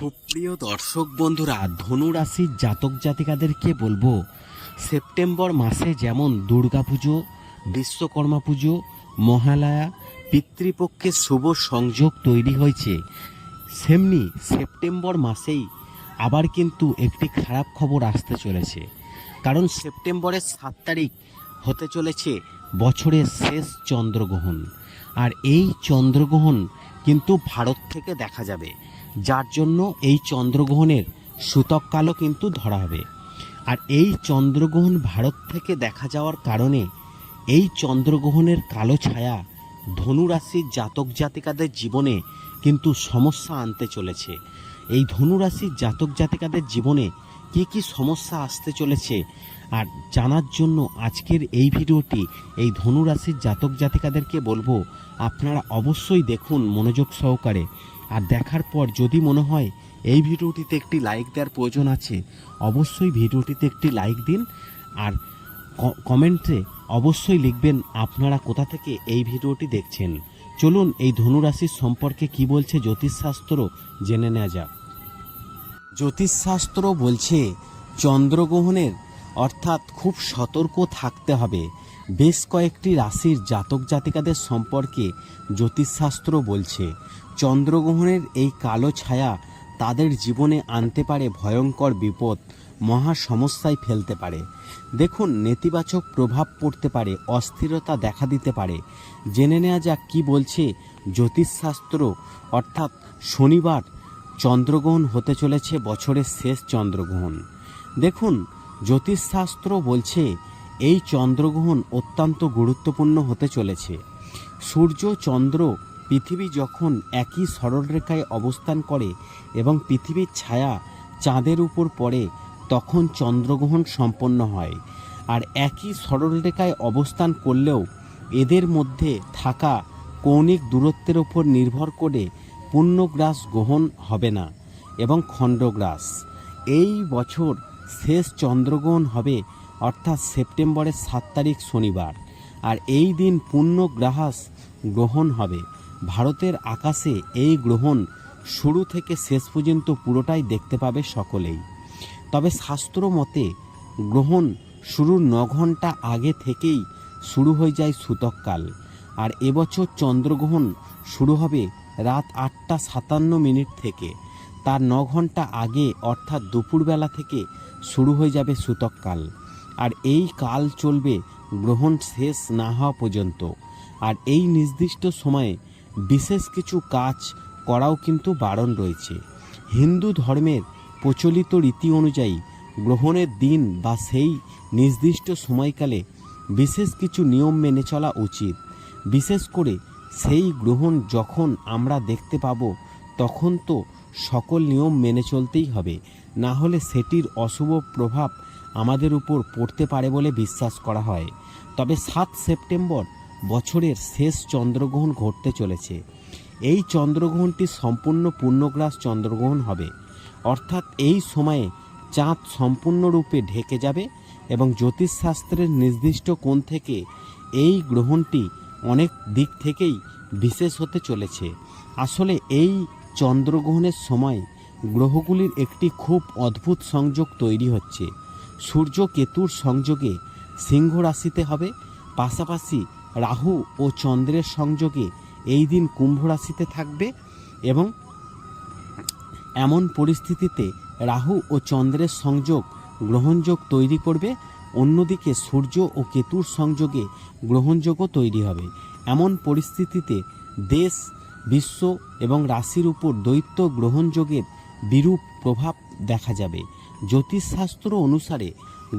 সুপ্রিয় দর্শক বন্ধুরা ধনু রাশির জাতক জাতিকাদেরকে বলব, সেপ্টেম্বর মাসে যেমন দুর্গাপুজো বিশ্বকর্মা পুজো, মহালয়া পিতৃপক্ষের শুভ সংযোগ তৈরি হয়েছে, সেমনি সেপ্টেম্বর মাসেই আবার কিন্তু একটি খারাপ খবর আসতে চলেছে। কারণ সেপ্টেম্বরের সাত তারিখ হতে চলেছে বছরের শেষ চন্দ্রগ্রহণ। আর এই চন্দ্রগ্রহণ কিন্তু ভারত থেকে দেখা যাবে। যার জন্য এই চন্দ্রগ্রহণের সূতককালও কিন্তু ধরা হবে। আর এই চন্দ্রগ্রহণ ভারত থেকে দেখা যাওয়ার কারণে এই চন্দ্রগ্রহণের কালো ছায়া ধনু রাশির জাতক জাতিকাদের জীবনে কিন্তু সমস্যা আনতে চলেছে। এই ধনু রাশির জাতক জাতিকাদের জীবনে কি কি সমস্যা আসতে চলেছে? আর জানার জন্য আজকের এই ভিডিওটি এই ধনু রাশির জাতক জাতিকাদেরকে বলব, আপনারা অবশ্যই দেখুন মনোযোগ সহকারে। আর দেখার পর যদি মনে হয় এই ভিডিওটিতে একটি লাইক দেওয়ার প্রয়োজন আছে, অবশ্যই ভিডিওটিতে একটি লাইক দিন আর কমেন্টে অবশ্যই লিখবেন আপনারা কোথা থেকে এই ভিডিওটি দেখছেন। চলুন এই ধনুরাশির সম্পর্কে কি বলছে জ্যোতিষশাস্ত্র জেনে নেওয়া যাক। জ্যোতিষশাস্ত্র বলছে, চন্দ্রগ্রহণের অর্থাৎ খুব সতর্ক থাকতে হবে। বেশ কয়েকটি রাশির জাতক জাতিকাদের সম্পর্কে জ্যোতিষশাস্ত্র বলছে, চন্দ্রগ্রহণের এই কালো ছায়া তাদের জীবনে আনতে পারে ভয়ঙ্কর বিপদ, মহা সমস্যায় ফেলতে পারে। দেখুন, নেতিবাচক প্রভাব পড়তে পারে, অস্থিরতা দেখা দিতে পারে। জেনে নেওয়া যাক কী বলছে জ্যোতিষশাস্ত্র। অর্থাৎ শনিবার চন্দ্রগ্রহণ হতে চলেছে বছরের শেষ চন্দ্রগ্রহণ। দেখুন জ্যোতিষশাস্ত্র বলছে, এই চন্দ্রগ্রহণ অত্যন্ত গুরুত্বপূর্ণ হতে চলেছে। সূর্য, চন্দ্র, পৃথিবী যখন একই সরলরেখায় অবস্থান করে এবং পৃথিবীর ছায়া চাঁদের উপর পড়ে, তখন চন্দ্রগ্রহণ সম্পন্ন হয়। আর একই সরলরেখায় অবস্থান করলেও এদের মধ্যে থাকা কৌণিক দূরত্বের ওপর নির্ভর করে পূর্ণগ্রাস গ্রহণ হবে না এবং খণ্ডগ্রাস। এই বছর শেষ চন্দ্রগ্রহণ হবে অর্থাৎ সেপ্টেম্বরের সাত তারিখ শনিবার। আর এই দিন পূর্ণ গ্রাহাস গ্রহণ হবে। ভারতের আকাশে এই গ্রহণ শুরু থেকে শেষ পর্যন্ত পুরোটাই দেখতে পাবে সকলেই। তবে শাস্ত্র মতে গ্রহণ শুরুর ন ঘণ্টা আগে থেকেই শুরু হয়ে যায় সূতককাল। আর এবছর চন্দ্রগ্রহণ শুরু হবে রাত আটটা সাতান্ন মিনিট থেকে। তার ন ঘণ্টা আগে, অর্থাৎ দুপুরবেলা থেকে শুরু হয়ে যাবে সূতককাল আর এই কাল চলবে গ্রহণ শেষ না হওয়া পর্যন্ত। আর এই নির্দিষ্ট সময়ে বিশেষ কিছু কাজ করাও কিন্তু বারণ রয়েছে। হিন্দু ধর্মের প্রচলিত রীতি অনুযায়ী গ্রহণের দিন বা সেই নির্দিষ্ট সময়কালে বিশেষ কিছু নিয়ম মেনে চলা উচিত। বিশেষ করে সেই গ্রহণ যখন আমরা দেখতে পাবো, তখন তো সকল নিয়ম মেনে চলতেই হবে। না হলে সেটির অশুভ প্রভাব আমাদের উপর পড়তে পারে বলে বিশ্বাস করা হয়। তবে সাত সেপ্টেম্বর বছরের শেষ চন্দ্রগ্রহণ ঘটতে চলেছে। এই চন্দ্রগ্রহণটি সম্পূর্ণ পূর্ণগ্রাস চন্দ্রগ্রহণ হবে। অর্থাৎ এই সময়ে চাঁদ সম্পূর্ণরূপে ঢেকে যাবে এবং জ্যোতিষশাস্ত্রের নির্দিষ্ট কোণ থেকে এই গ্রহণটি অনেক দিক থেকেই বিশেষ হতে চলেছে। আসলে এই চন্দ্রগ্রহণের সময় গ্রহগুলির একটি খুব অদ্ভুত সংযোগ তৈরি হচ্ছে। সূর্য কেতুর সংযোগে সিংহ রাশিতে হবে, পাশাপাশি রাহু ও চন্দ্রের সংযোগে এই দিন কুম্ভ রাশিতে থাকবে এবং এমন পরিস্থিতিতে রাহু ও চন্দ্রের সংযোগ গ্রহণযোগ তৈরি করবে। অন্যদিকে সূর্য ও কেতুর সংযোগে গ্রহণযোগও তৈরি হবে। এমন পরিস্থিতিতে দেশ বিশ্ব এবং রাশির উপর দৈত্য গ্রহণযোগের বিরূপ প্রভাব দেখা যাবে। জ্যোতিষশাস্ত্র অনুসারে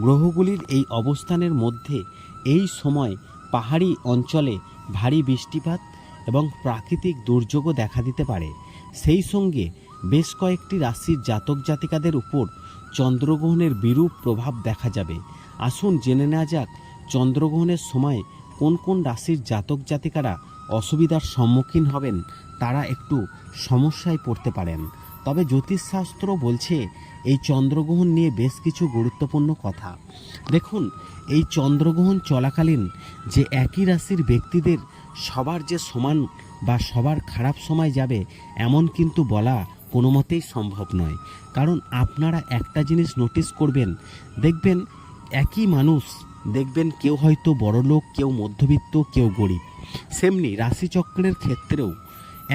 গ্রহগুলির এই অবস্থানের মধ্যে এই সময় পাহাড়ি অঞ্চলে ভারী বৃষ্টিপাত এবং প্রাকৃতিক দুর্যোগও দেখা দিতে পারে। সেই সঙ্গে বেশ কয়েকটি রাশির জাতক জাতিকাদের উপর চন্দ্রগ্রহণের বিরূপ প্রভাব দেখা যাবে। আসুন জেনে নেওয়া যাক চন্দ্রগ্রহণের সময় কোন কোন রাশির জাতক জাতিকারা অসুবিধার সম্মুখীন হবেন, তারা একটু সমস্যায় পড়তে পারেন। তবে জ্যোতিষশাস্ত্র বলছে, এই চন্দ্রগ্রহণ নিয়ে বেশ কিছু গুরুত্বপূর্ণ কথা। দেখুন, এই চন্দ্রগ্রহণ চলাকালীন যে একই রাশির ব্যক্তিদের সবার যে সমান বা সবার খারাপ সময় যাবে, এমন কিন্তু বলা কোনো মতেই সম্ভব নয়। কারণ আপনারা একটা জিনিস নোটিস করবেন, দেখবেন একই মানুষ, দেখবেন কেউ হয়তো বড়লোক, কেউ মধ্যবিত্ত, কেউ গরিব। সেমনি রাশিচক্রের ক্ষেত্রেও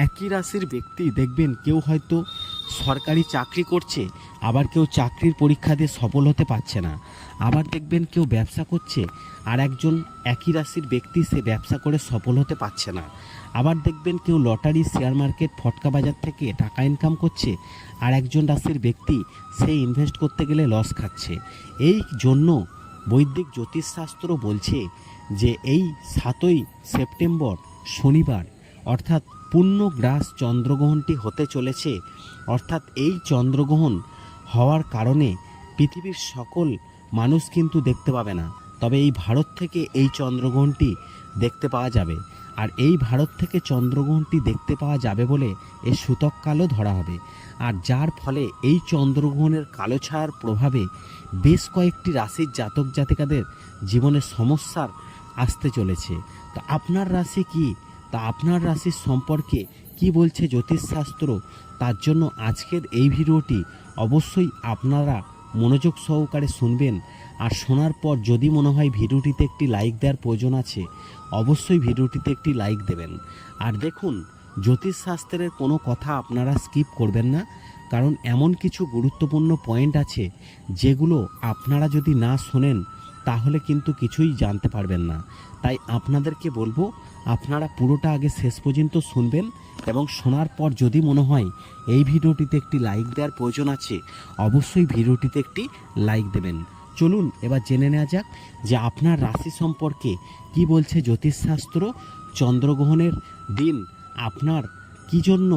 একই রাশির ব্যক্তি দেখবেন কেউ হয়তো সরকারি চাকরি করছে, আবার কেউ চাকরির পরীক্ষা দিয়ে সফল হতে পারছে না। আবার দেখবেন কেউ ব্যবসা করছে, আর একজন একই রাশির ব্যক্তি সে ব্যবসা করে সফল হতে পারছে না। আবার দেখবেন কেউ লটারি, শেয়ার মার্কেট, ফটকা বাজার থেকে টাকা ইনকাম করছে, আর একজন রাশির ব্যক্তি সে ইনভেস্ট করতে গেলে লস খাচ্ছে। এই জন্য বৈদিক জ্যোতিষশাস্ত্র বলছে যে এই সাতই সেপ্টেম্বর শনিবার, অর্থাৎ পূর্ণগ্রাস চন্দ্রগ্রহণটি হতে চলেছে, অর্থাৎ এই চন্দ্রগ্রহণ হওয়ার কারণে পৃথিবীর সকল মানুষ কিন্তু দেখতে পাবে না। তবে এই ভারত থেকে এই চন্দ্রগ্রহণটি দেখতে পাওয়া যাবে। আর এই ভারত থেকে চন্দ্রগ্রহণটি দেখতে পাওয়া যাবে বলে এর সূতক কালও ধরা হবে। আর যার ফলে এই চন্দ্রগ্রহণের কালো ছায়ার প্রভাবে বেশ কয়েকটি রাশির জাতক জাতিকাদের জীবনের সমস্যার আসতে চলেছে। তা আপনার রাশি কি? তা আপনার রাশির সম্পর্কে কি বলছে জ্যোতিষশাস্ত্র? তার জন্য আজকের এই ভিডিওটি অবশ্যই আপনারা মনোযোগ সহকারে শুনবেন। আর শোনার পর যদি মনে হয় ভিডিওটিতে একটি লাইক দেওয়ার প্রয়োজন আছে, অবশ্যই ভিডিওটিতে একটি লাইক দেবেন। আর দেখুন, জ্যোতিষশাস্ত্রের কোনো কথা আপনারা স্কিপ করবেন না, কারণ এমন কিছু গুরুত্বপূর্ণ পয়েন্ট আছে যেগুলো আপনারা যদি না শোনেন তাহলে কিন্তু কিছুই জানতে পারবেন না। তাই আপনাদেরকে বলব, আপনারা পুরোটা আগে শেষ পর্যন্ত শুনবেন এবং শোনার পর যদি মনে হয় এই ভিডিওটিতে একটি লাইক দেওয়ার প্রয়োজন আছে, অবশ্যই ভিডিওটিতে একটি লাইক দেবেন। চলুন, এবার জেনে নেওয়া যাক যে আপনার রাশি সম্পর্কে কি বলছে জ্যোতিষশাস্ত্র চন্দ্রগ্রহণের দিন। আপনার কি জন্য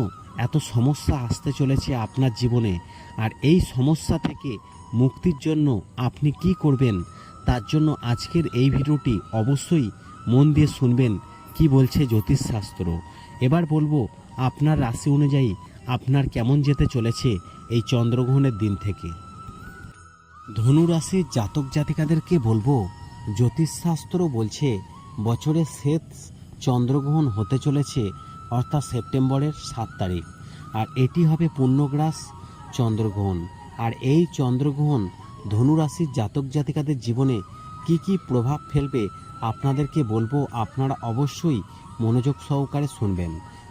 এত সমস্যা আসতে চলেছে আপনার জীবনে? আর এই সমস্যা থেকে মুক্তির জন্য আপনি কি করবেন? তার জন্য আজকের এই ভিডিওটি অবশ্যই মন দিয়ে শুনবেন। কি বলছে জ্যোতিষশাস্ত্র? এবার বলব, আপনার রাশি অনুযায়ী আপনার কেমন যেতে চলেছে এই চন্দ্রগ্রহণের দিন থেকে? ধনু রাশির জাতক জাতিকাদেরকে বলব, জ্যোতিষশাস্ত্র বলছে বছরের শেষ চন্দ্রগ্রহণ হতে চলেছে, অর্থাৎ সেপ্টেম্বরের সাত তারিখ। আর এটি হবে পূর্ণগ্রাস চন্দ্রগ্রহণ। আর এই চন্দ্রগ্রহণ ধনু রাশির জাতক জাতিকাদের জীবনে কি কি প্রভাব ফেলবে আপনাদেরকে বলব আপনারা অবশ্যই মনোযোগ সহকারে শুনবেন।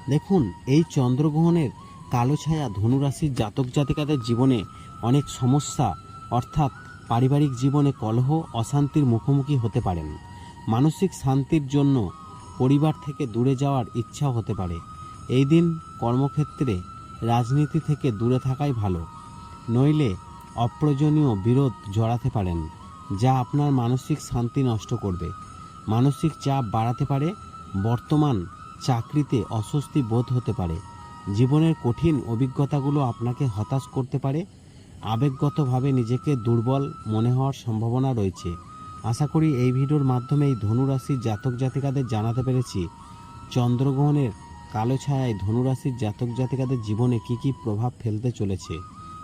দেখুন, এই চন্দ্রগ্রহণের কালো ছায়া ধনুরাশির জাতক জাতিকাদের জীবনে অনেক সমস্যা, অর্থাৎ পারিবারিক জীবনে কলহ, অশান্তির মুখোমুখি হতে পারেন। মানসিক শান্তির জন্য পরিবার থেকে দূরে যাওয়ার ইচ্ছাও হতে পারে। এই দিন কর্মক্ষেত্রে রাজনীতি থেকে দূরে থাকাই ভালো। নইলে অপ্রয়োজনীয় বিরোধ জড়াতে পারেন, যা আপনার মানসিক শান্তি নষ্ট করবে। মানসিক চাপ বাড়াতে পারে, বর্তমান চাকরিতে অস্বস্তি বোধ হতে পারে। জীবনের কঠিন অভিজ্ঞতাগুলো আপনাকে হতাশ করতে পারে। আবেগগতভাবে নিজেকে দুর্বল মনে হওয়ার সম্ভাবনা রয়েছে। আশা করি এই ভিডিওর মাধ্যমে এই ধনুরাশির জাতক জাতিকাদের জানাতে পেরেছি, চন্দ্রগ্রহণের কালো ছায়ায় ধনুরাশির জাতক জাতিকাদের জীবনে কী কী প্রভাব ফেলতে চলেছে।